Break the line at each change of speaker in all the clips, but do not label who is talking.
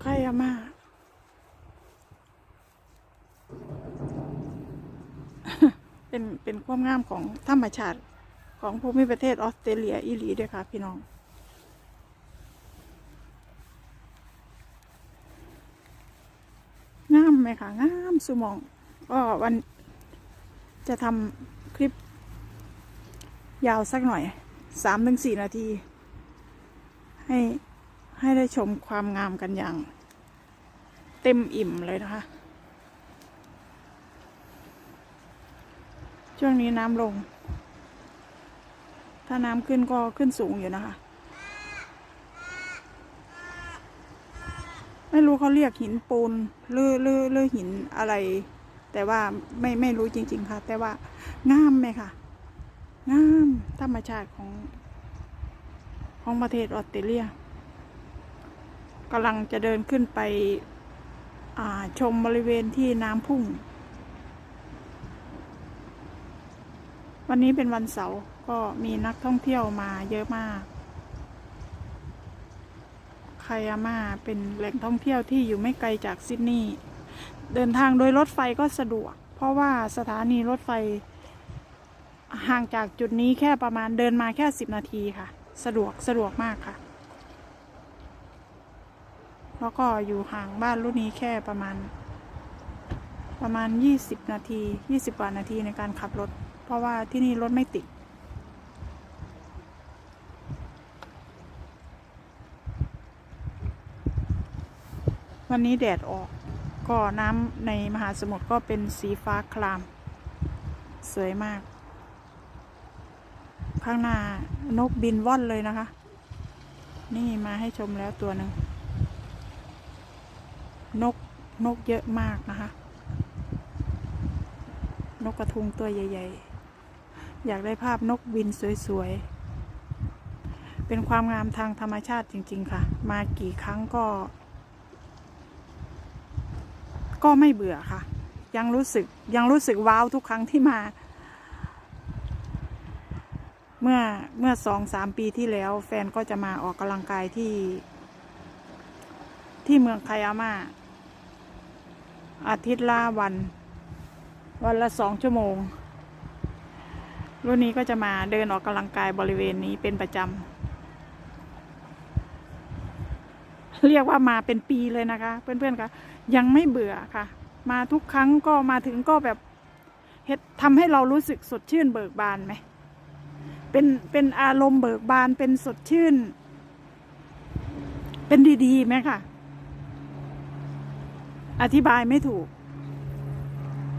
ใครอะมาเป็นเป็นความงามของธรรมชาติของภูมิประเทศออสเตรเลียอีหลีด้วยค่ะ พี่น้อง งามไหมคะงามสุมอง ก็วันจะทำคลิปยาวสักหน่อย สามถึงสี่นาที ให้ให้ได้ชมความงามกันอย่าง เต็มอิ่มเลยนะคะ ช่วงนี้น้ำลง ถ้าน้ำขึ้นก็ขึ้นสูงอยู่นะคะ ไม่รู้เขาเรียกหินปูนหรือหรือหรือหินอะไร แต่ว่าไม่ไม่รู้จริง ๆ ค่ะ แต่ว่างามไหมค่ะ งามธรรมชาติของ ของประเทศออสเตรเลียกำลังจะเดินขึ้นไปชมบริเวณที่น้ำพุ่ง วันนี้เป็นวันเสาร์ก็มีนักท่องเที่ยวมาเยอะมากไคยาม่าเป็นแหล่งท่องเที่ยวที่อยู่ไม่ไกลจากซิดนีย์เดินทางโดยรถไฟก็สะดวก เพราะว่าสถานีรถไฟ ห่างจากจุดนี้แค่ประมาณเดินมาแค่สิบนาทีค่ะ สะดวกสะดวกมากค่ะ แล้วก็อยู่ห่างบ้านรุ่นนี้แค่ประมาณ ประมาณยี่สิบนาทียี่สิบกว่านาทีในการขับรถ เพราะว่าที่นี่รถไม่ติดวันนี้แดดออกก็น้ำในมหาสมุทรก็เป็นสีฟ้าคราม สวยมาก ข้างหน้านกบินว่อนเลยนะคะ นี่มาให้ชมแล้วตัวหนึ่งนกนกเยอะมากนะคะ นกกระทุงตัวใหญ่ ๆ อยากได้ภาพนกบินสวยๆ เป็นความงามทางธรรมชาติจริง ๆ ค่ะ มากี่ครั้งก็ ก็ไม่เบื่อค่ะ ยังรู้สึกยังรู้สึกว้าวทุกครั้งที่มา เมื่อเมื่อสองสามปีที่แล้ว แฟนก็จะมาออกกำลังกายที่ ที่เมืองไคอาม่าอาทิตย์ละวัน วันละสองชั่วโมง รุ่นนี้ก็จะมาเดินออกกำลังกายบริเวณนี้เป็นประจำเรียกว่ามาเป็นปีเลยนะคะ เพื่อนๆคะยังไม่เบื่อค่ะ มาทุกครั้งก็มาถึงก็แบบเฮ็ดทำให้เรารู้สึกสดชื่นเบิกบานไหม เป็นเป็นอารมณ์เบิกบานเป็นสดชื่น เป็นดีๆไหมค่ะ อธิบายไม่ถูก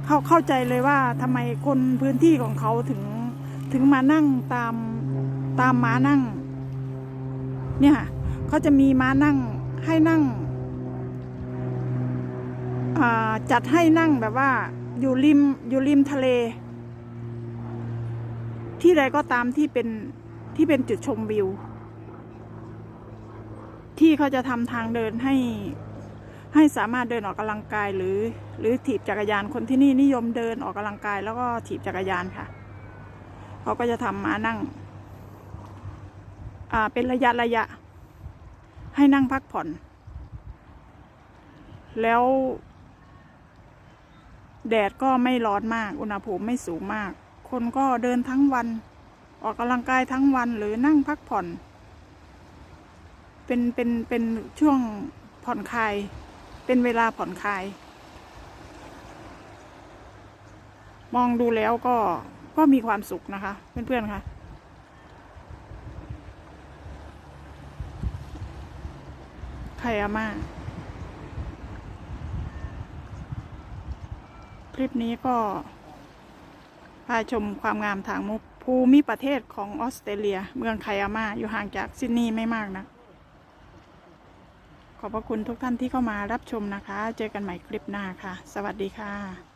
เข้าเข้าใจเลยว่าทำไมคนพื้นที่ของเขาถึงถึงมานั่งตามตามม้านั่ง เนี่ยเขาจะมีม้านั่งให้นั่งจัดให้นั่งแบบว่าอยู่ริมอยู่ริมทะเล ที่ใดก็ตามที่เป็นที่เป็นจุดชมวิว ที่เขาจะทำทางเดินให้ ให้สามารถเดินออกกำลังกายหรือ หรือถีบจักรยานคนที่นี่นิยมเดินออกกำลังกาย แล้วก็ถีบจักรยานค่ะ เขาก็จะทำมานั่ง อ่าเป็นระยะระยะ ให้นั่งพักผ่อน แล้ว แดดก็ไม่ร้อนมาก อุณหภูมิไม่สูงมาก คนก็เดินทั้งวัน ออกกำลังกายทั้งวันหรือนั่งพักผ่อน เป็นเป็นเป็นช่วงผ่อนคลาย เป็นเวลาผ่อนคลาย มองดูแล้วก็ก็มีความสุขนะคะ เพื่อนๆค่ะไคอาม่าคลิปนี้ก็าชมความงามทางมุกภูมิประเทศของออสเตรเลีย เมืองไคอามาอยู่ห่างจากซิดนีย์ไม่มากนะขอบพระคุณทุกท่านที่เข้ามารับชมนะคะ เจอกันใหม่คลิปหน้าค่ะ สวัสดีค่ะ